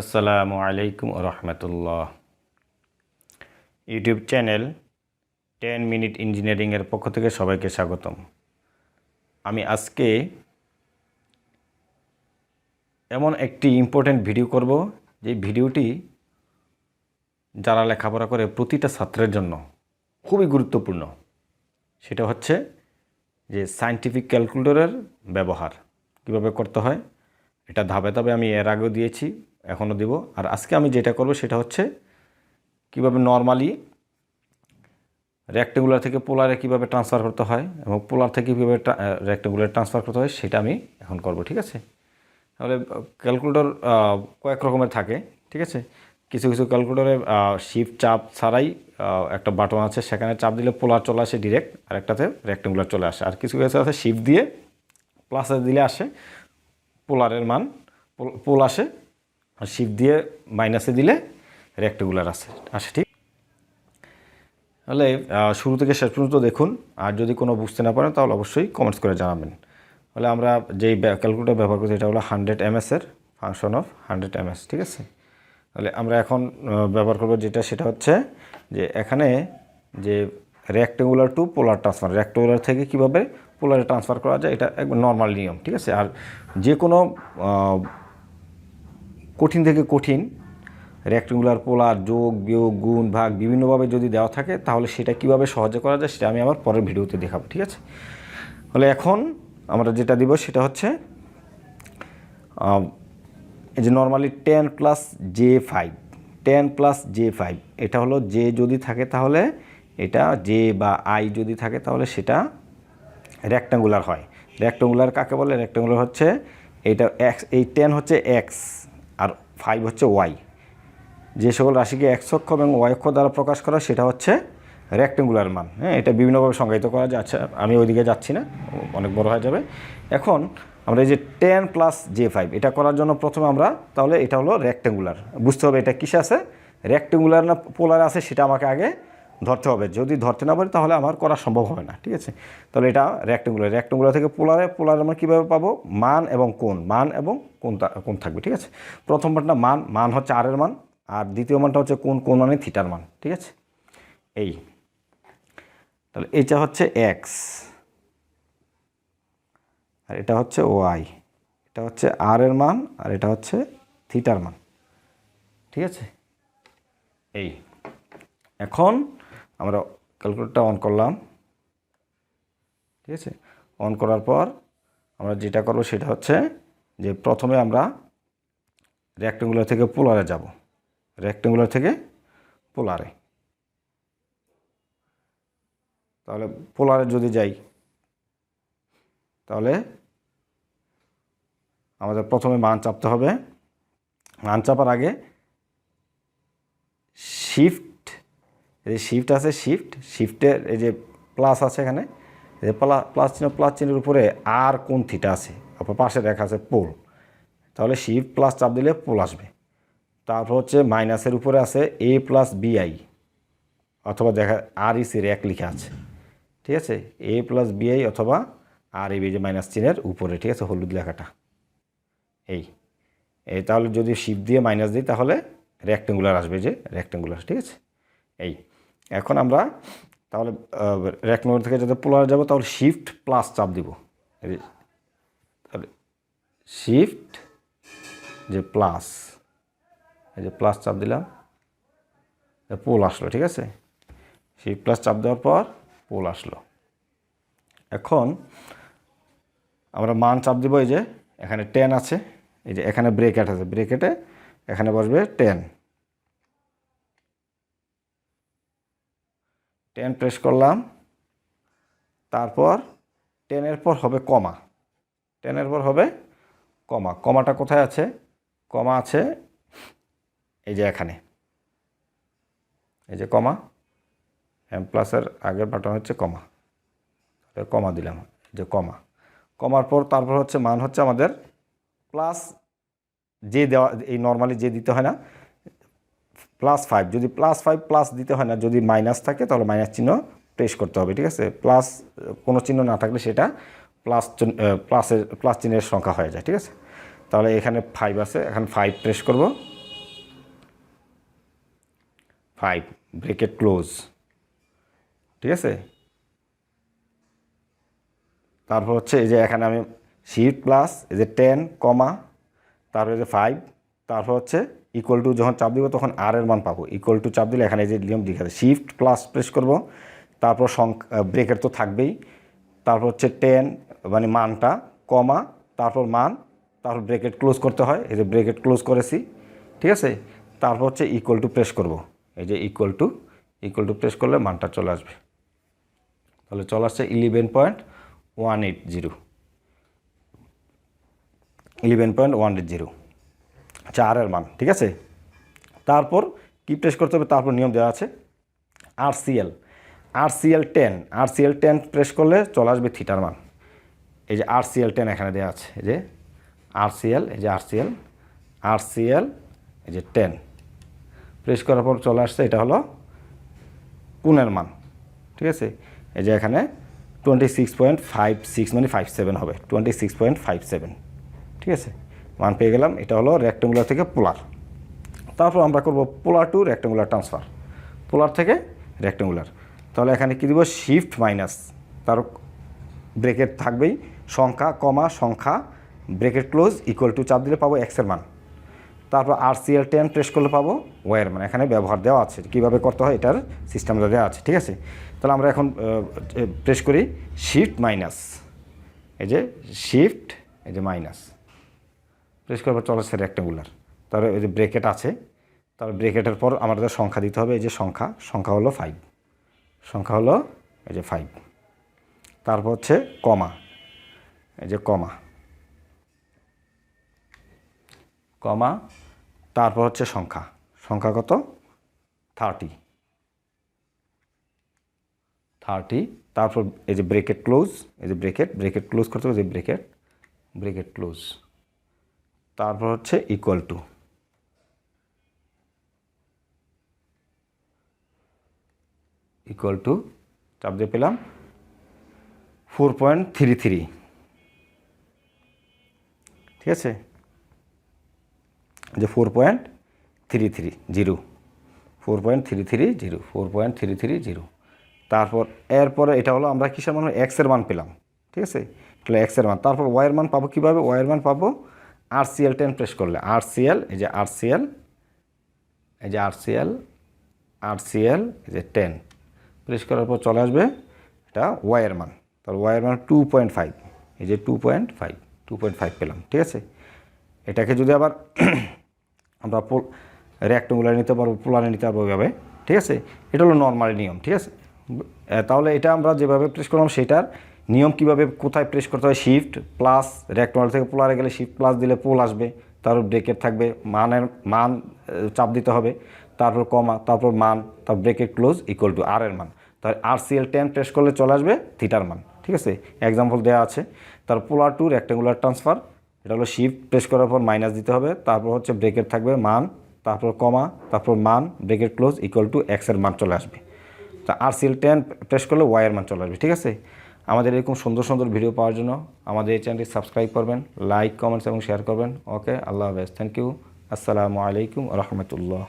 আসসালামু আলাইকুম রহমতুল্লাহ। ইউটিউব চ্যানেল টেন মিনিট ইঞ্জিনিয়ারিংয়ের পক্ষ থেকে সবাইকে স্বাগতম। আমি আজকে এমন একটি ইম্পর্ট্যান্ট ভিডিও করব যে ভিডিওটি যারা লেখাপড়া করে প্রতিটা ছাত্রের জন্য খুবই গুরুত্বপূর্ণ। সেটা হচ্ছে যে সায়েন্টিফিক ক্যালকুলেটরের ব্যবহার কীভাবে করতে হয়, এটা ধাপে ধাপে আমি এর আগেও দিয়েছি। এখনও দিব। আর আজকে আমি যেটা করব সেটা হচ্ছে কীভাবে নর্মালি রেক্টেঙ্গুলার থেকে পোলারে কীভাবে ট্রান্সফার করতে হয় এবং পোলার থেকে কীভাবে রেক্টেঙ্গুলার ট্রান্সফার করতে হয় সেটা আমি এখন করব, ঠিক আছে? তাহলে ক্যালকুলেটর কয়েক রকমের থাকে, ঠিক আছে? কিছু কিছু ক্যালকুলেটরে শিফট চাপ ছাড়াই একটা বাটন আছে, সেখানে চাপ দিলে পোলার চলে আসে ডিরেক্ট আর একটাতে রেক্টেঙ্গুলার চলে আসে। আর কিছু কিছু আছে শিফট দিয়ে প্লাসে দিলে আসে পোলারের মান পোল আসে আর শিফট দিয়ে মাইনাসে দিলে রেক্টেগুলার আসে আসে ঠিক? তাহলে শুরু থেকে শেষ পর্যন্ত দেখুন, আর যদি কোনো বুঝতে না পারেন, তাহলে অবশ্যই কমেন্টস করে জানাবেন। তাহলে আমরা যেই ক্যালকুলেটার ব্যবহার করছি, এটা হলো হান্ড্রেড এমএসের ফাংশন অফ হান্ড্রেড এমএস ঠিক আছে? তাহলে আমরা এখন ব্যবহার করব যেটা, সেটা হচ্ছে যে এখানে যে rectangular to polar transfer rectangular থেকে কীভাবে পোলারে ট্রান্সফার করা যায়, এটা একবার নর্মাল নিয়ম, ঠিক আছে? আর যে কোনো কঠিন থেকে কঠিন রেক্টেঙ্গুলার পোলার যোগ, বিয়োগ, গুণ, ভাগ বিভিন্নভাবে যদি দেওয়া থাকে, তাহলে সেটা কীভাবে সহজে করা যায় সেটা আমি আমার পরের ভিডিওতে দেখাবো, ঠিক আছে? তাহলে এখন আমরা যেটা দিব সেটা হচ্ছে এই যে normally ten plus J five ten plus J five এটা হলো জে যদি থাকে তাহলে এটা জে বা আই যদি থাকে তাহলে সেটা রেক্টাঙ্গুলার হয়। রেক্টাঙ্গুলার কাকে বলে? রেক্টাঙ্গুলার হচ্ছে এটা এক্স এই টেন হচ্ছে এক্স আর ফাইভ হচ্ছে ওয়াই যে সকল রাশিকে এক্স অক্ষ এবং ওয়াই অক্ষ দ্বারা প্রকাশ করা, সেটা হচ্ছে রেক্টেঙ্গুলার মান। হ্যাঁ এটা বিভিন্নভাবে সংজ্ঞায়িত করা যাচ্ছে, আমি ওইদিকে যাচ্ছি না, অনেক বড় হয়ে যাবে। এখন আমরা এই যে টেন প্লাস জে ফাইভ এটা করার জন্য প্রথমে আমরা, তাহলে এটা হলো রেক্টেঙ্গুলার বুঝতে হবে এটা কিসে আছে? রেক্টেঙ্গুলার না পোলার আছে, সেটা আমাকে আগে ধরতে হবে। যদি ধরতে না পারি, তাহলে আমার করা সম্ভব হবে না, ঠিক আছে? তাহলে এটা রেক্টেঙ্গুলার রেক্টেঙ্গুলার থেকে পোলারে পোলার আমরা কীভাবে পাবো? মান এবং কোণ, মান এবং কোন কোন থাকবে, ঠিক আছে? প্রথম পার্টটা মান মান হচ্ছে আরের মান, আর দ্বিতীয় মানটা হচ্ছে কোন কোন মানে থিটার মান, ঠিক আছে? এই। তাহলে এটা হচ্ছে এক্স আর এটা হচ্ছে ওয়াই এটা হচ্ছে আর এর মান, আর এটা হচ্ছে থিটার মান, ঠিক আছে? এই। এখন আমরা ক্যালকুলেটরটা অন করলাম, ঠিক আছে? অন করার পর আমরা যেটা করব সেটা হচ্ছে যে প্রথমে আমরা রেক্টেঙ্গুলার থেকে পোলারে যাব। রেক্টেঙ্গুলার থেকে পোলারে তাহলে পোলারে যদি যাই, তাহলে আমাদের প্রথমে মান চাপতে হবে। মান চাপার আগে শিফট এই যে শিফট আছে শিফট শিফটের এই যে প্লাস আছে এখানে, এই যে প্লাস চিহ্ন প্লাস চিহ্নের উপরে আর কোন থিটা আছে। আপনার পাশে দেখা আছে পোল তাহলে শিফট প্লাস চাপ দিলে পোল আসবে। তারপর হচ্ছে মাইনাসের উপরে আছে এ প্লাস বিআই অথবা দেখা আর ইসির এক লিখা আছে। ঠিক আছে? এ প্লাস বিআই অথবা আর এই যে মাইনাস চিনের উপরে, ঠিক আছে? হলুদ লেখাটা। এই। এই তাহলে যদি শিপ দিয়ে মাইনাস দিই, তাহলে রেক্টেঙ্গুলার আসবে যে রেক্টেঙ্গুলার ঠিক আছে? এই। এখন আমরা তাহলে রেক্টেঙ্গুলার থেকে যাতে পোলার যাব, তাহলে শিফট প্লাস চাপ দিব। শিফট যে প্লাস এই যে প্লাস চাপ দিলাম পোল আসলো, ঠিক আছে? শিফট প্লাস চাপ দেওয়ার পর পোল আসলো। এখন আমরা মান চাপ দিব, এই যে এখানে টেন আছে, এই যে এখানে ব্রেকেট আছে ব্রেকেটে এখানে বসবে টেন টেন প্রেস করলাম, তারপর টেনের পর হবে কমা টেনের পর হবে কমা। কমাটা কোথায় আছে? কমা আছে এই যে এখানে। এই যে কমা। এম প্লাসের আগের বাটন হচ্ছে কমা। তাহলে কমা দিলাম যে কমা। কমার পর তারপর হচ্ছে মান হচ্ছে আমাদের প্লাস যে দেওয়া, এই নর্মালি যে দিতে হয় না। প্লাস ফাইভ যদি প্লাস ফাইভ প্লাস দিতে হয় না, যদি মাইনাস থাকে, তাহলে মাইনাস চিহ্ন প্রেস করতে হবে, ঠিক আছে? প্লাস কোনো চিহ্ন না থাকলে সেটা প্লাস প্লাসের প্লাস চিহ্নের সংখ্যা হয়ে যায়, ঠিক আছে? তাহলে এখানে ফাইভ আছে, এখন ফাইভ প্রেস করব। ফাইভ ব্রেকেট ক্লোজ ঠিক আছে? তারপর হচ্ছে এই যে এখানে আমি শিফট প্লাস এই যে টেন কমা তারপর এই যে ফাইভ তারপর হচ্ছে ইকুয়াল টু যখন চাপ দিব তখন আর এর মান পাবো। ইকুয়াল টু চাপ দিলে এখানে এই যে নিয়ম দিকে আছে শিফট প্লাস প্রেস করব। তারপর সংখ্যা ব্রেকের তো থাকবেই। তারপর হচ্ছে টেন মানে মানটা কমা তারপর মান তারপর ব্রেকেট ক্লোজ করতে হয়, এই যে ব্রেকেট ক্লোজ করেছি, ঠিক আছে? তারপর হচ্ছে ইকুয়াল টু প্রেস করব। এই যে equal to equal to press করলে মানটা চলে আসবে। তাহলে চলে আসছে eleven point one eight zero eleven point one eight zero চারের মান, ঠিক আছে? তারপর কি প্রেস করতে হবে? তারপর নিয়ম দেওয়া আছে আরসিএল আরসিএল টেন আর আরসিএল টেন প্রেস করলে চলে আসবে থিটার মান। এই যে আর আরসিএল টেন এখানে দেওয়া আছে, এই যে আরসিএল এই যে আরসিএল আরসিএল এই যে টেন প্রেস করার পর চলে আসছে, এটা হলো কোণের মান, ঠিক আছে? এই যে এখানে twenty six point five six মানে ফাইভ সেভেন হবে twenty six point five seven ঠিক আছে? মান পেয়ে গেলাম, এটা হলো রেক্টেঙ্গুলার থেকে পোলার তারপর আমরা করব polar to rectangular transfer polar থেকে রেক্টেঙ্গুলার তাহলে এখানে কী দিব? শিফট মাইনাস তার ব্রেকেট থাকবেই, সংখ্যা, কমা, সংখ্যা ব্রেকেট ক্লোজ ইকুয়াল টু চাপ দিলে পাবো এক্সের মান। তারপর আর সিএল টেন প্রেস করলে পাবো ওয়ার মানে। এখানে ব্যবহার দেওয়া আছে। কীভাবে করতে হয় এটার সিস্টেমটা দেওয়া আছে, ঠিক আছে? তাহলে আমরা এখন প্রেস করি শিফট মাইনাস এই যে শিফট এই যে মাইনাস প্রেস করার পর চলে আসছে রেক্টেঙ্গুলার তারপরে এই যে ব্রেকেট আছে তারপর ব্রেকেটের পর আমাদের সংখ্যা দিতে হবে। এই যে সংখ্যা সংখ্যা হলো ফাইভ সংখ্যা হলো এই যে ফাইভ তারপর হচ্ছে কমা এই যে কমা কমা, তারপর হচ্ছে সংখ্যা। সংখ্যা কত? থার্টি। থার্টি, তারপর এই যে ব্রেকেট ক্লোজ, এই যে ব্রেকেট ব্রেকেট ক্লোজ করতে হবে, যে ব্রেকেট ব্রেকেট ক্লোজ। তারপর হচ্ছে ইকুয়াল টু ইকুয়াল টু চাপ দিয়ে পেলাম। ফোর পয়েন্ট থ্রি থ্রি ঠিক আছে? যে four point three three zero four point three three zero four point three three zero তারপর, এরপরে এটা হলো আমরা কিসের মান? এক্সের মান পেলাম। ঠিক আছে? তাহলে এক্সের মান। তারপর ওয়াইয়ের মান পাবো কীভাবে? ওয়াইয়ের মান পাবো আর সিএল টেন প্রেস করলে। আর সিএল এই যে আর সিএল এই যে আর সিএল আর সিএল এই যে টেন প্রেস করার পর চলে আসবে এটা ওয়াইয়ের মান। তাহলে ওয়াইয়ের মান টু পয়েন্ট ফাইভ এই যে two point five two point five পেলাম। ঠিক আছে? এটাকে যদি আবার আমরা পোল রেক্টেঙ্গুলার নিতে পারব পোলারে নিতে পারব এভাবে, ঠিক আছে? এটা হলো নর্মাল নিয়ম, ঠিক আছে? তাহলে এটা আমরা যেভাবে প্রেস করলাম সেটার নিয়ম কীভাবে কোথায় প্রেস করতে হয়? শিফট প্লাস রেক্টেঙ্গুলার থেকে পোলারে গেলে শিফট প্লাস দিলে পোল আসবে তারপর ব্রেকেট থাকবে, মানের মান চাপ দিতে হবে, তারপর কমা তারপর মান তারপর bracket close equal to R এর মান। তাহলে আর সিএল টেন প্রেস করলে চলে আসবে থিটার মান, ঠিক আছে? এক্সাম্পল দেওয়া আছে, তার পোলার টু রেক্টেঙ্গুলার ট্রান্সফার এটা হলো শিফট প্রেস করার পর মাইনাস দিতে হবে, তারপর হচ্ছে ব্রেকেট থাকবে মান, তারপর কমা তারপর মান ব্রেকেট ক্লোজ ইকুয়াল টু এক্সের মান চলে আসবে। তা আর সিল টেন প্রেস করলে ওয়াইয়ের মান চলে আসবে, ঠিক আছে? আমাদের এরকম সুন্দর সুন্দর ভিডিও পাওয়ার জন্য আমাদের এই চ্যানেলটি সাবস্ক্রাইব করবেন লাইক কমেন্টস এবং শেয়ার করবেন। ওকে আল্লাহ হাফেজ। থ্যাংক ইউ আসসালামু আলাইকুম রহমতুল্লাহ।